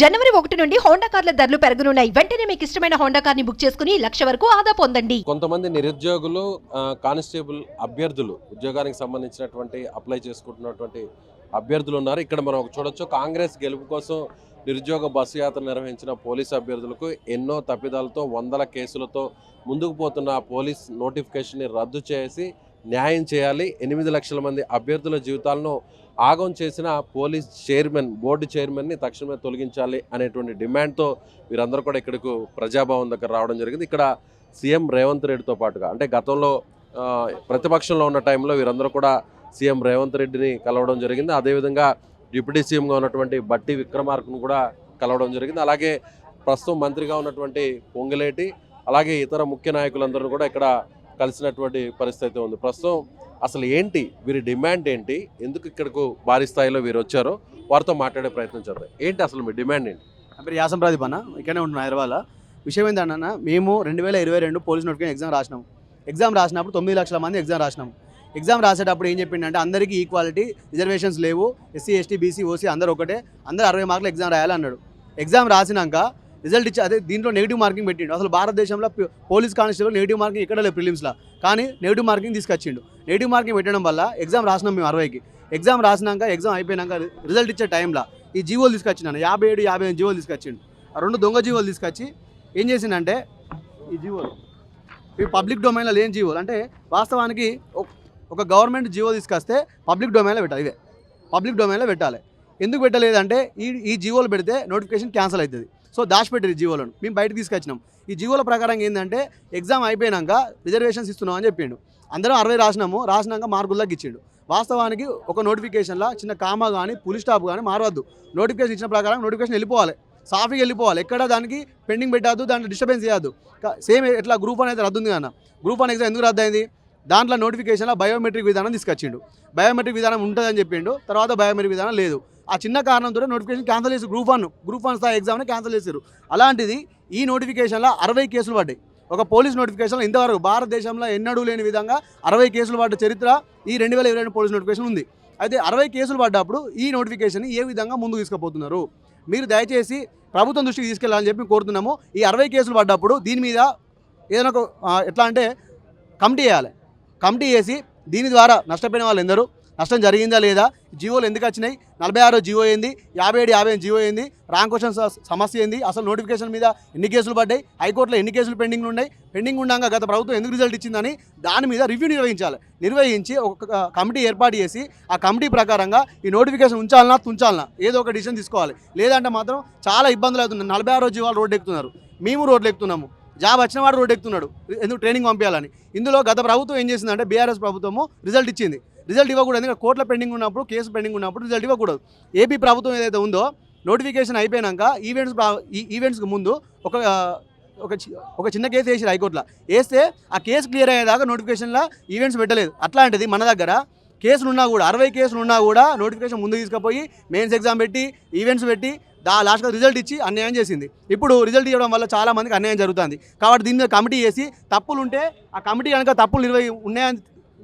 జనవరి ఒకటి నుండి హోండా కార్ల ధరలు పెరగనున్నాయి. వెంటనే మీకు ఇష్టమైన హోండా కార్ని బుక్ చేసుకుని లక్ష వరకు ఆదా పొందండి. కొంతమంది నిరుద్యోగులు కానిస్టేబుల్ అభ్యర్థులు ఉద్యోగానికి సంబంధించినటువంటి అప్లై చేసుకుంటున్నటువంటి అభ్యర్థులు ఉన్నారు. ఇక్కడ మనం ఒక చూడొచ్చు. కాంగ్రెస్ గెలుపు కోసం నిరుద్యోగ బస్సు యాత్ర నిర్వహించిన పోలీస్ అభ్యర్థులకు ఎన్నో తప్పిదాలతో వందల కేసులతో ముందుకు పోతున్న పోలీస్ నోటిఫికేషన్ని రద్దు చేసి న్యాయం చేయాలి. ఎనిమిది లక్షల మంది అభ్యర్థుల జీవితాలను ఆగం చేసిన పోలీస్ చైర్మన్ బోర్డు చైర్మన్ని తక్షణమే తొలగించాలి అనేటువంటి డిమాండ్తో వీరందరూ కూడా ఇక్కడకు ప్రజాభవన్ దగ్గర రావడం జరిగింది. ఇక్కడ సీఎం రేవంత్ రెడ్డితో పాటుగా అంటే గతంలో ప్రతిపక్షంలో ఉన్న టైంలో వీరందరూ కూడా సీఎం రేవంత్ రెడ్డిని కలవడం జరిగింది. అదేవిధంగా డిప్యూటీ సీఎంగా ఉన్నటువంటి బట్టి విక్రమార్కును కూడా కలవడం జరిగింది. అలాగే ప్రస్తుతం మంత్రిగా ఉన్నటువంటి పొంగిలేటి అలాగే ఇతర ముఖ్య నాయకులందరూ కూడా ఇక్కడ కలిసినటువంటి పరిస్థితి అయితే ఉంది. ప్రస్తుతం అసలు ఏంటి? వీరి డిమాండ్ ఏంటి? ఎందుకు ఇక్కడకు భారీ స్థాయిలో వీరు వచ్చారో వారితో మాట్లాడే ప్రయత్నం చేద్దాం. ఏంటి అసలు మీ డిమాండ్ ఏంటి? మీరు యాసం ప్రదీప్ అన్న. ఇక్కడనే ఉంటున్నా హైదరాబాద్ విషయం ఏంటన్నా మేము రెండు వేల ఇరవై రెండు పోలీస్ నోటిఫికేషన్ ఎగ్జామ్ రాసినాం. ఎగ్జామ్ రాసినప్పుడు తొమ్మిది లక్షల మంది ఎగ్జామ్ రాసినాం. ఎగ్జామ్ రాసేటప్పుడు ఏం చెప్పిండంటే అందరికీ ఈక్వాలిటీ రిజర్వేషన్స్ లేవు. ఎస్సీ ఎస్టీ బీసీ ఓసీ అందరూ ఒకటే. అందరూ అరవై మార్కులు ఎగ్జామ్ రాయాలి అన్నాడు ఎగ్జామ్ రాసినాక రిజల్ట్ ఇచ్చి అదే దీంట్లో నెగిటివ్ మార్కింగ్ పెట్టిండు. అసలు భారతదేశంలో పోలీస్ కానిస్టేబుల్ నెగిటివ్ మార్కింగ్ ఇక్కడ లేదు ప్రిలిమ్స్లో కానీ నెగిటివ్ మార్కింగ్ తీసుకొచ్చిండు. నెగిటివ్ మార్కింగ్ పెట్టడం వల్ల ఎగ్జామ్ రాసినాం మేము అరవైకి. ఎగ్జామ్ రాసినాక ఎగ్జామ్ అయిపోయినాక రిజల్ట్ ఇచ్చే టైంలో ఈ జీవోలు తీసుకొచ్చినాను యాభై ఏడు యాభై ఐదు జీవోలు తీసుకొచ్చిండు. ఆ రెండు దొంగ జీవోలు తీసుకొచ్చి ఏం చేసిందంటే ఈ జీవోలు ఇవి పబ్లిక్ డొమైన్లో లేని జీవోలు. అంటే వాస్తవానికి ఒక- ఒక గవర్నమెంట్ జీవో తీసుకొస్తే పబ్లిక్ డొమైన్లో పెట్టాలి ఇవే పబ్లిక్ డొమైన్లో పెట్టాలి. ఎందుకు పెట్టలేదంటే ఈ ఈ జీవోలు పెడితే నోటిఫికేషన్ క్యాన్సిల్ అవుతుంది. సో దాచిపెట్టారు ఈ జీవోలను. మేము బయటకు తీసుకొచ్చినాం. ఈ జీవోల ప్రకారం ఏంటంటే ఎగ్జామ్ అయిపోయినాక రిజర్వేషన్స్ ఇస్తున్నాం అని చెప్పిండు. అందరం అరవై రాసినాము. రాసినాక మార్కులు ఇచ్చిండు. వాస్తవానికి ఒక నోటిఫికేషన్లో చిన్న కామా కానీ పులి స్టాప్ కానీ మారవద్దు. నోటిఫికేషన్ ఇచ్చిన ప్రకారం నోటిఫికేషన్ వెళ్ళిపోవాలి. సాఫీగా వెళ్ళిపోవాలి. ఎక్కడ దానికి పెండింగ్ పెట్టద్దు దాంట్లో డిస్టర్బెన్స్ చేయద్దు. సేమ్ ఎట్లా గ్రూప్ వన్ అయితే రద్దు ఉంది అన్న. గ్రూప్ వన్ ఎగ్జామ్ ఎందుకు రద్దు అయింది దాంట్లో నోటిఫికేషన్లో బయోమెట్రిక్ విధానం తీసుకొచ్చిండు. బయోమెట్రిక్ విధానం ఉంటుందని చెప్పిండు. తర్వాత బయోమెట్రిక్ విధానం లేదు. ఆ చిన్న కారణంతో నోటిఫికేషన్ క్యాన్సిల్ చేసి గ్రూప్ వన్ గ్రూప్ వన్ స్థాయి ఎగ్జామ్ని క్యాన్సిల్ చేశారు అలాంటిది ఈ నోటిఫికేషన్లో అరవై కేసులు పడ్డాయి. ఒక పోలీస్ నోటిఫికేషన్లో ఇంతవరకు భారతదేశంలో ఎన్నడూ లేని విధంగా అరవై కేసులు పడ్డ చరిత్ర ఈ రెండు వేల ఇరవై రెండు పోలీస్ నోటిఫికేషన్ ఉంది. అయితే అరవై కేసులు పడ్డప్పుడు ఈ నోటిఫికేషన్ ఏ విధంగా ముందుకు తీసుకుపోతున్నారు? మీరు దయచేసి ప్రభుత్వం దృష్టికి తీసుకెళ్ళాలని చెప్పి కోరుతున్నాము. ఈ అరవై కేసులు పడ్డప్పుడు దీని మీద ఏదైనా ఒక ఎట్లా అంటే కమిటీ చేయాలి కమిటీ చేసి దీని ద్వారా నష్టపోయిన వాళ్ళు ఎందరు నష్టం జరిగిందా లేదా? జియోలు ఎందుకు వచ్చినాయి? నలభై ఆరో జియో ఏంది? యాభై ఏడు యాభై జియో ఏంది? ర్యాంక్ క్వశ్చన్ సమస్య ఏంది? అసలు నోటిఫికేషన్ మీద ఎన్ని కేసులు పడ్డాయి? హైకోర్టులో ఎన్ని కేసులు పెండింగ్ ఉన్నాయి? పెండింగ్ ఉండగా గత ప్రభుత్వం ఎందుకు రిజల్ట్ ఇచ్చిందని దాని మీద రివ్యూ నిర్వహించాలి. నిర్వహించి ఒక కమిటీ ఏర్పాటు చేసి ఆ కమిటీ ప్రకారంగా ఈ నోటిఫికేషన్ ఉంచాలన్నా తుంచాలన్నా ఏదో ఒక డిసిషన్ తీసుకోవాలి. లేదంటే మాత్రం చాలా ఇబ్బందులు అవుతున్నాయి. నలభై ఆరో జీవాలు రోడ్డు ఎక్కుతున్నారు. మేము రోడ్లు ఎక్కుతున్నాము. జాబ్ వచ్చిన వాడు రోడ్డు ఎక్కుతున్నాడు. ఎందుకు ట్రైనింగ్ పంపించాలని? ఇందులో గత ప్రభుత్వం ఏం చేసిందంటే బీఆర్ఎస్ ప్రభుత్వము రిజల్ట్ ఇచ్చింది. రిజల్ట్ ఇవ్వకూడదు. ఎందుకంటే కోర్టుల పెండింగ్ ఉన్నప్పుడు కేసు పెండింగ్ ఉన్నప్పుడు రిజల్ట్ ఇవ్వకూడదు. ఏపీ ప్రభుత్వం ఏదైతే ఉందో నోటిఫికేషన్ అయిపోయినాక ఈవెంట్స్ ఈ ఈవెంట్స్కి ముందు ఒక ఒక చి- ఒక చిన్న కేసు వేసారు హైకోర్టులో. వేస్తే ఆ కేసు క్లియర్ అయ్యేదాకా నోటిఫికేషన్లో ఈవెంట్స్ పెట్టలేదు. అట్లాంటిది మన దగ్గర కేసులు ఉన్నా కూడా అరవై కేసులు ఉన్నా కూడా నోటిఫికేషన్ ముందు తీసుకుపోయి మెయిన్స్ ఎగ్జామ్ పెట్టి ఈవెంట్స్ పెట్టి దా లాస్ట్గా రిజల్ట్ ఇచ్చి అన్యాయం చేసింది. ఇప్పుడు రిజల్ట్ ఇవ్వడం వల్ల చాలా మందికి అన్యాయం జరుగుతుంది. కాబట్టి దీని మీద కమిటీ చేసి తప్పులు ఉంటే ఆ కమిటీ కనుక తప్పులు నిర్వహి ఉన్నాయని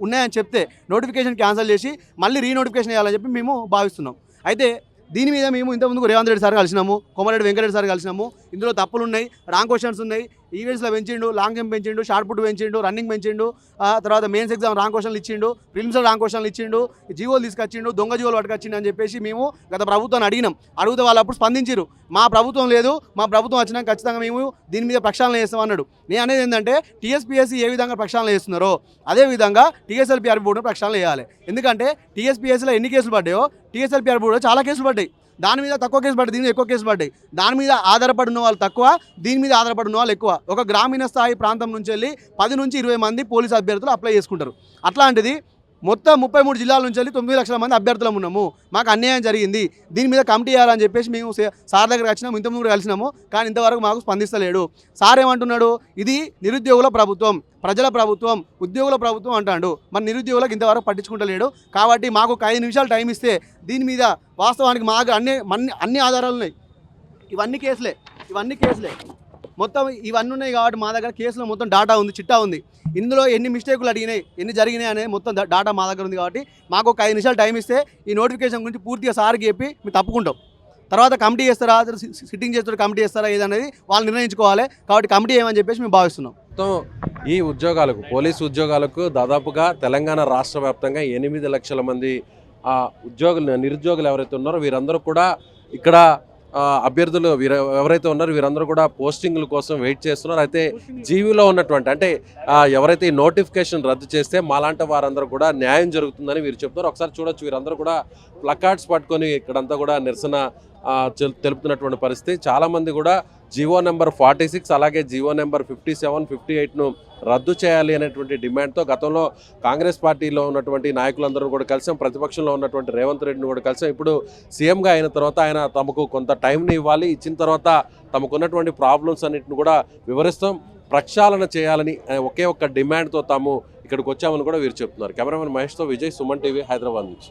ఉన్నాయని చెప్తే నోటిఫికేషన్ క్యాన్సిల్ చేసి మళ్ళీ రీనోటిఫికేషన్ చేయాలని చెప్పి మేము భావిస్తున్నాం. అయితే దీని మీద మేము ఇంతకుముందు రేవంత్ రెడ్డి సార్ కలిసినాము కోమరెడ్డి వెంకటరెడ్డి సార్ కలిసినాము. ఇందులో తప్పులు ఉన్నాయి రాంగ్ క్వశ్చన్స్ ఉన్నాయి. ఈవెంట్స్లో పెంచిండు లాంగ్ జంప్ పెంచిండు షార్ట్ పుట్ పెంచిండు రన్నింగ్ పెంచిండు ఆ తర్వాత మెయిన్స్ ఎగ్జామ్ రాంగ్ క్వశ్చన్లు ఇచ్చిండు ప్రిలిమ్స్లో రాంగ్ క్వశ్చన్లు ఇచ్చిండు జీవోలు తీసుకొచ్చిండు దొంగ జీవోలు పట్టుకొచ్చిండు అని చెప్పేసి మేము గత ప్రభుత్వాన్ని అడిగినాం. అడిగితే వాళ్ళు అప్పుడు స్పందించారు మా ప్రభుత్వం లేదు మా ప్రభుత్వం వచ్చినాక ఖచ్చితంగా మేము దీని మీద ప్రక్షాళన చేస్తాం అన్నాడు. నేను అనేది ఏంటంటే టీఎస్పీఎస్సీ ఏ విధంగా ప్రక్షాళన చేస్తున్నారో అదే విధంగా బోర్డును ప్రక్షాళన చేయాలి. ఎందుకంటే టీఎస్పీఎస్సీలో ఎన్ని కేసులు పడ్డాయో టీఎస్ఎల్పీఆర్ బోర్డులో చాలా కేసులు పడ్డాయి. దాని మీద తక్కువ కేసు పడ్డాయి దీని మీద ఎక్కువ కేసు పడ్డాయి. దాని మీద ఆధారపడి ఉన్న వాళ్ళు తక్కువ దీని మీద ఆధారపడి ఉన్న వాళ్ళు ఎక్కువ. ఒక గ్రామీణ స్థాయి ప్రాంతం నుంచి వెళ్ళి పది నుంచి ఇరవై మంది పోలీస్ అభ్యర్థులు అప్లై చేసుకుంటారు. అట్లాంటిది మొత్తం ముప్పై మూడు జిల్లాల నుంచి వెళ్ళి తొమ్మిది లక్షల మంది అభ్యర్థులం ఉన్నాము. మాకు అన్యాయం జరిగింది. దీని మీద కమిటీ చేయాలని చెప్పేసి మేము సార్ దగ్గర వచ్చినాము ఇంతకుముందు కలిసినాము కానీ ఇంతవరకు మాకు స్పందిస్తలేడు. సార్ ఏమంటున్నాడు? ఇది నిరుద్యోగుల ప్రభుత్వం ప్రజల ప్రభుత్వం ఉద్యోగుల ప్రభుత్వం అంటాడు. మరి నిరుద్యోగులకు ఇంతవరకు పట్టించుకుంటలేడు. కాబట్టి మాకు ఒక ఐదు నిమిషాలు టైం ఇస్తే దీని మీద వాస్తవానికి మాకు అన్ని అన్ని అన్ని ఆధారాలు ఉన్నాయి. ఇవన్నీ కేసులే ఇవన్నీ కేసులే. మొత్తం ఇవన్నీ ఉన్నాయి కాబట్టి మా దగ్గర కేసులో మొత్తం డాటా ఉంది చిట్టా ఉంది. ఇందులో ఎన్ని మిస్టేకులు అడిగినాయి ఎన్ని జరిగినాయి అనేది మొత్తం డాటా మా దగ్గర ఉంది కాబట్టి మాకు ఒక ఐదు నిమిషాలు టైం ఇస్తే ఈ నోటిఫికేషన్ గురించి పూర్తిగా సార్కి చెప్పి మేము తప్పుకుంటాం. తర్వాత కమిటీ చేస్తారా సిట్టింగ్ చేస్తారా కమిటీ చేస్తారా ఏదనేది వాళ్ళు నిర్ణయించుకోవాలి. కాబట్టి కమిటీ ఏమని చెప్పేసి మేము భావిస్తున్నాం. మొత్తం ఈ ఉద్యోగాలకు పోలీసు ఉద్యోగాలకు దాదాపుగా తెలంగాణ రాష్ట్ర వ్యాప్తంగా ఎనిమిది లక్షల మంది ఆ ఉద్యోగులు నిరుద్యోగులు ఎవరైతే ఉన్నారో వీరందరూ కూడా ఇక్కడ అభ్యర్థులు వీర ఎవరైతే ఉన్నారో వీరందరూ కూడా పోస్టింగ్ల కోసం వెయిట్ చేస్తున్నారు. అయితే జీవీలో ఉన్నటువంటి అంటే ఎవరైతే ఈ నోటిఫికేషన్ రద్దు చేస్తే మాలాంటి వారందరూ కూడా న్యాయం జరుగుతుందని వీరు చెప్తున్నారు. ఒకసారి చూడొచ్చు వీరందరూ కూడా ప్లకార్డ్స్ పట్టుకొని ఇక్కడంతా కూడా నిరసన తెలుపుతున్నటువంటి పరిస్థితి. చాలామంది కూడా జీవో నెంబర్ ఫార్టీ సిక్స్ అలాగే GO number fifty seven fifty ఎయిట్ను రద్దు చేయాలి అనేటువంటి డిమాండ్తో గతంలో కాంగ్రెస్ పార్టీలో ఉన్నటువంటి నాయకులందరూ కూడా కలిసాం ప్రతిపక్షంలో ఉన్నటువంటి రేవంత్ రెడ్డిని కూడా కలిసాం. ఇప్పుడు సీఎంగా అయిన తర్వాత ఆయన తమకు కొంత టైంని ఇవ్వాలి ఇచ్చిన తర్వాత తమకున్నటువంటి ప్రాబ్లమ్స్ అన్నింటిని కూడా వివరిస్తాం ప్రక్షాళన చేయాలని ఒకే ఒక్క డిమాండ్తో తాము ఇక్కడికి వచ్చామని కూడా వీరు చెప్తున్నారు. కెమెరామెన్ మహేష్తో విజయ్ సుమన్ టీవీ హైదరాబాద్ నుంచి.